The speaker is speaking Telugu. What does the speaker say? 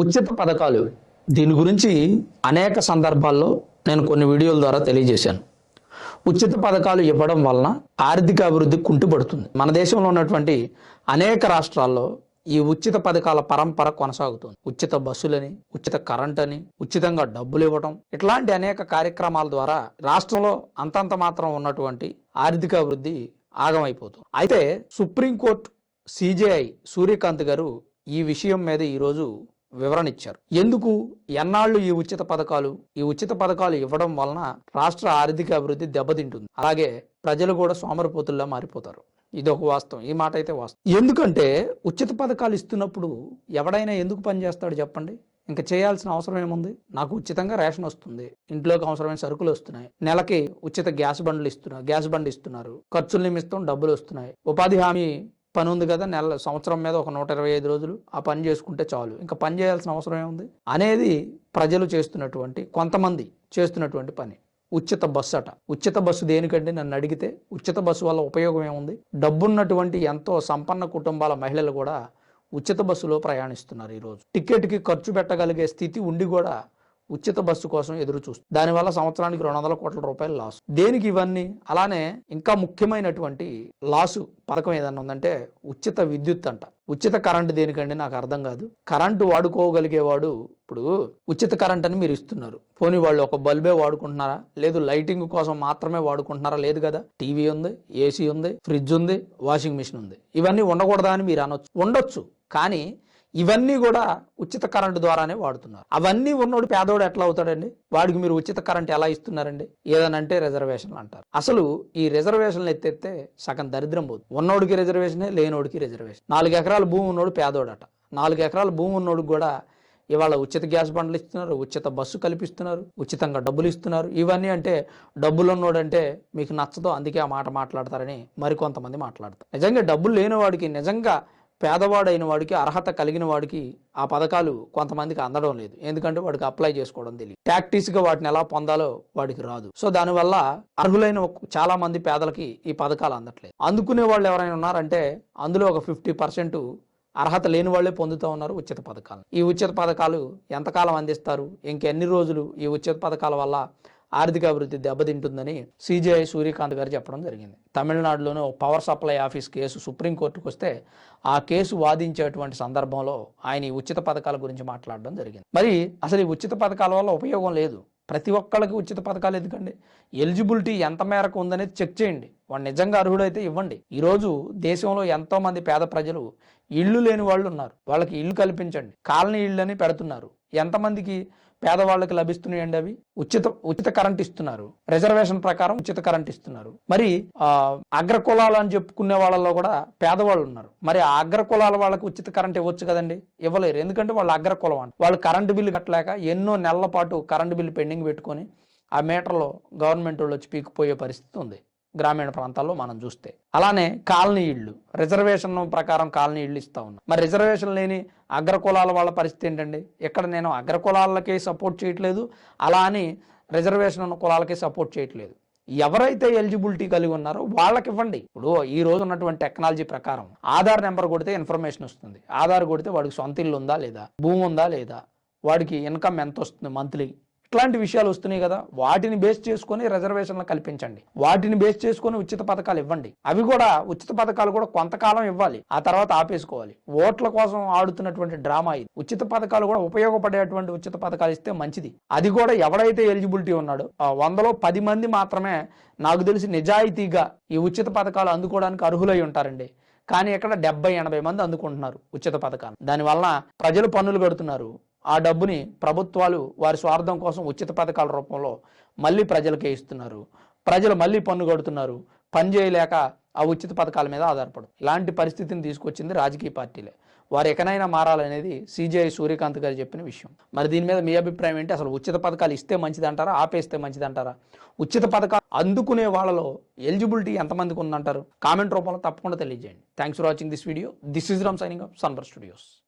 ఉచిత పథకాలు. దీని గురించి అనేక సందర్భాల్లో నేను కొన్ని వీడియోల ద్వారా తెలియజేశాను. ఉచిత పథకాలు ఇవ్వడం వలన ఆర్థిక అభివృద్ధి కుంటుపడుతుంది. మన దేశంలో ఉన్నటువంటి అనేక రాష్ట్రాల్లో ఈ ఉచిత పథకాల పరంపర కొనసాగుతుంది. ఉచిత బస్సులని ఉచిత కరెంట్ అని ఉచితంగా డబ్బులు ఇవ్వడం ఇట్లాంటి అనేక కార్యక్రమాల ద్వారా రాష్ట్రంలో అంతంత మాత్రం ఉన్నటువంటి ఆర్థిక అభివృద్ధి ఆగమైపోతుంది. అయితే సుప్రీంకోర్టు సిజేఐ సూర్యకాంత్ గారు ఈ విషయం మీద ఈరోజు వివరణ ఇచ్చారు ఎందుకు? ఎన్నాళ్ళు ఈ ఉచిత పథకాలు? ఈ ఉచిత పథకాలు ఇవ్వడం వలన రాష్ట్ర ఆర్థిక అభివృద్ధి దెబ్బతింటుంది. అలాగే ప్రజలు కూడా సోమరిపోతుల్లా మారిపోతారు. ఇది ఒక వాస్తవం. ఈ మాట అయితే వాస్తవం. ఎందుకంటే ఉచిత పథకాలు ఇస్తున్నప్పుడు ఎవడైనా ఎందుకు పనిచేస్తాడు చెప్పండి? ఇంకా చేయాల్సిన అవసరం ఏముంది? నాకు ఉచితంగా రేషన్ వస్తుంది. ఇంట్లోకి అవసరమైన సరుకులు వస్తున్నాయి. నెలకి ఉచిత గ్యాస్ బండ్లు ఇస్తున్నారు. గ్యాస్ బండ్ ఇస్తున్నారు. ఖర్చులు నిమిత్తం డబ్బులు వస్తున్నాయి. ఉపాధి హామీ పని ఉంది కదా నెల సంవత్సరం మీద ఒక నూట ఇరవై ఐదు రోజులు ఆ పని చేసుకుంటే చాలు. ఇంకా పని చేయాల్సిన అవసరం ఏముంది? అనేది ప్రజలు చేస్తున్నటువంటి కొంతమంది చేస్తున్నటువంటి పని. ఉచిత బస్సు అట. ఉచిత బస్సు దేనికంటే నన్ను అడిగితే ఉచిత బస్సు వల్ల ఉపయోగం ఏముంది? డబ్బున్నటువంటి ఎంతో సంపన్న కుటుంబాల మహిళలు కూడా ఉచిత బస్సులో ప్రయాణిస్తున్నారు ఈరోజు. టికెట్కి ఖర్చు పెట్టగలిగే స్థితి ఉండి కూడా ఉచిత బస్సు కోసం ఎదురు చూస్తుంది దానివల్ల సంవత్సరానికి రెండు వందల కోట్ల రూపాయలు లాస్ దేనికి ఇవన్నీ? అలానే ఇంకా ముఖ్యమైనటువంటి లాసు పథకం ఏదన్నా ఉందంటే ఉచిత విద్యుత్ అంట. ఉచిత కరెంట్ దేనికండి నాకు అర్థం కాదు. కరెంటు వాడుకోగలిగేవాడు ఇప్పుడు ఉచిత కరెంట్ అని మీరు ఇస్తున్నారు. పోనీ వాళ్ళు ఒక బల్బే వాడుకుంటున్నారా? లేదు లైటింగ్ కోసం మాత్రమే వాడుకుంటున్నారా? లేదు కదా. టీవీ ఉంది ఏసీ ఉంది ఫ్రిడ్జ్ ఉంది వాషింగ్ మిషన్ ఉంది. ఇవన్నీ ఉండకూడదా అని మీరు అనొచ్చు. ఉండొచ్చు. కానీ ఇవన్నీ కూడా ఉచిత కరెంటు ద్వారానే వాడుతున్నారు. అవన్నీ ఉన్నోడు పేదోడు ఎట్లా అవుతాడండి? వాడికి మీరు ఉచిత కరెంట్ ఎలా ఇస్తున్నారండి? ఏదనంటే రిజర్వేషన్లు అంటారు. అసలు ఈ రిజర్వేషన్లు ఎత్తెత్తే సగం దరిద్రం పోదు. ఉన్నోడికి రిజర్వేషనే లేనోడికి రిజర్వేషన్. నాలుగు ఎకరాల భూమి ఉన్నోడు పేదోడట. నాలుగు ఎకరాల భూమి ఉన్నోడికి కూడా ఇవాళ ఉచిత గ్యాస్ బండ్లు ఇస్తున్నారు ఉచిత బస్సు కల్పిస్తున్నారు ఉచితంగా డబ్బులు ఇస్తున్నారు. ఇవన్నీ అంటే డబ్బులు ఉన్నోడంటే మీకు నచ్చదో అందుకే ఆ మాట మాట్లాడతారని మరికొంతమంది మాట్లాడతారు. నిజంగా డబ్బులు లేనివాడికి నిజంగా పేదవాడైన వాడికి అర్హత కలిగిన వాడికి ఆ పథకాలు కొంతమందికి అందడం లేదు. ఎందుకంటే వాడికి అప్లై చేసుకోవడం తెలియదు. ప్రాక్టీస్గా వాటిని ఎలా పొందాలో వాడికి రాదు. సో దానివల్ల అర్హులైన చాలా మంది పేదలకి ఈ పథకాలు అందట్లేదు. అందుకునే వాళ్ళు ఎవరైనా ఉన్నారంటే అందులో ఒక ఫిఫ్టీ పర్సెంట్ అర్హత లేని వాళ్ళే పొందుతూ ఉన్నారు ఉచిత పథకాలు. ఈ ఉచిత పథకాలు ఎంతకాలం అందిస్తారు? ఇంకెన్ని రోజులు ఈ ఉచిత పథకాల వల్ల ఆర్థిక అభివృద్ధి దెబ్బతింటుందని సిజేఐ సూర్యకాంత్ గారు చెప్పడం జరిగింది. తమిళనాడులోనే ఒక పవర్ సప్లై ఆఫీస్ కేసు సుప్రీంకోర్టుకు వస్తే ఆ కేసు వాదించేటువంటి సందర్భంలో ఆయన ఈ ఉచిత పథకాల గురించి మాట్లాడడం జరిగింది. మరి అసలు ఈ ఉచిత పథకాల వల్ల ఉపయోగం లేదు. ప్రతి ఒక్కళ్ళకి ఉచిత పథకాలు ఎందుకండి? ఎలిజిబిలిటీ ఎంత మేరకు ఉందనేది చెక్ చేయండి. వాడు నిజంగా అర్హుడైతే ఇవ్వండి. ఈరోజు దేశంలో ఎంతో మంది పేద ప్రజలు ఇళ్ళు లేని వాళ్ళు ఉన్నారు వాళ్ళకి ఇల్లు కల్పించండి. కాలనీ ఇళ్ళు అని పెడుతున్నారు. ఎంతమందికి పేదవాళ్ళకి లభిస్తున్నాయండి అవి. ఉచిత ఉచిత కరెంట్ ఇస్తున్నారు. రిజర్వేషన్ ప్రకారం ఉచిత కరెంట్ ఇస్తున్నారు. మరి అగ్రకులాలు అగ్ర కులాలు అని చెప్పుకునే వాళ్ళలో కూడా పేదవాళ్ళు ఉన్నారు. మరి ఆ అగ్ర కులాల వాళ్ళకి ఉచిత కరెంట్ ఇవ్వచ్చు కదండి? ఇవ్వలేరు. ఎందుకంటే వాళ్ళు అగ్ర కులం అంట వాళ్ళు కరెంటు బిల్లు కట్టలేక ఎన్నో నెలల పాటు కరెంటు బిల్లు పెండింగ్ పెట్టుకొని ఆ మీటర్లో గవర్నమెంట్ వాళ్ళు వచ్చి పీకిపోయే పరిస్థితి ఉంది. గ్రామీణ ప్రాంతాల్లో మనం చూస్తే. అలానే కాలనీ ఇళ్ళు. రిజర్వేషన్ ప్రకారం కాలనీ ఇళ్ళు ఇస్తా ఉన్నాం. మరి రిజర్వేషన్ లేని అగ్ర కులాల వాళ్ళ పరిస్థితి ఏంటండి? ఇక్కడ నేను అగ్ర కులాలకే సపోర్ట్ చేయట్లేదు అలా అని రిజర్వేషన్ ఉన్న కులాలకే సపోర్ట్ చేయట్లేదు. ఎవరైతే ఎలిజిబిలిటీ కలిగి ఉన్నారో వాళ్ళకి ఇవ్వండి. ఇప్పుడు ఈ రోజు ఉన్నటువంటి టెక్నాలజీ ప్రకారం ఆధార్ నెంబర్ కొడితే ఇన్ఫర్మేషన్ వస్తుంది. ఆధార్ కొడితే వాడికి సొంత ఇల్లు ఉందా లేదా? భూమి ఉందా లేదా? వాడికి ఇన్కమ్ ఎంత వస్తుంది మంత్లీ? ఇట్లాంటి విషయాలు వస్తున్నాయి కదా వాటిని బేస్ చేసుకొని రిజర్వేషన్లు కల్పించండి. వాటిని బేస్ చేసుకొని ఉచిత పథకాలు ఇవ్వండి. అవి కూడా ఉచిత పథకాలు కూడా కొంతకాలం ఇవ్వాలి. ఆ తర్వాత ఆపేసుకోవాలి. ఓట్ల కోసం ఆడుతున్నటువంటి డ్రామా ఇది. ఉచిత పథకాలు కూడా ఉపయోగపడేటువంటి ఉచిత పథకాలు ఇస్తే మంచిది. అది కూడా ఎవడైతే ఎలిజిబిలిటీ ఉన్నాడో ఆ వందలో పది మంది మాత్రమే నాకు తెలిసి నిజాయితీగా ఈ ఉచిత పథకాలు అందుకోవడానికి అర్హులై ఉంటారండి. కానీ ఇక్కడ డెబ్బై ఎనభై మంది అందుకుంటున్నారు ఉచిత పథకాలు. దానివల్ల ప్రజలు పన్నులు కడుతున్నారు. ఆ డబ్బుని ప్రభుత్వాలు వారి స్వార్థం కోసం ఉచిత పథకాల రూపంలో మళ్ళీ ప్రజలకే ఇస్తున్నారు. ప్రజలు మళ్ళీ పన్ను కడుతున్నారు. పని చేయలేక ఆ ఉచిత పథకాల మీద ఆధారపడు ఇలాంటి పరిస్థితిని తీసుకొచ్చింది రాజకీయ పార్టీలే. వారు ఎక్కడైనా మారాలనేది సిజేఐ సూర్యకాంత్ గారు చెప్పిన విషయం. మరి దీని మీద మీ అభిప్రాయం ఏంటి? అసలు ఉచిత పథకాలు ఇస్తే మంచిదంటారా? ఆపేస్తే మంచిదంటారా? ఉచిత పథకాలు అందుకునే వాళ్ళలో ఎలిజిబిలిటీ ఎంతమందికి ఉందంటారు? కామెంట్ రూపంలో తప్పకుండా తెలియజేయండి. Thanks for watching this video this is Ram signing up Sunbar studios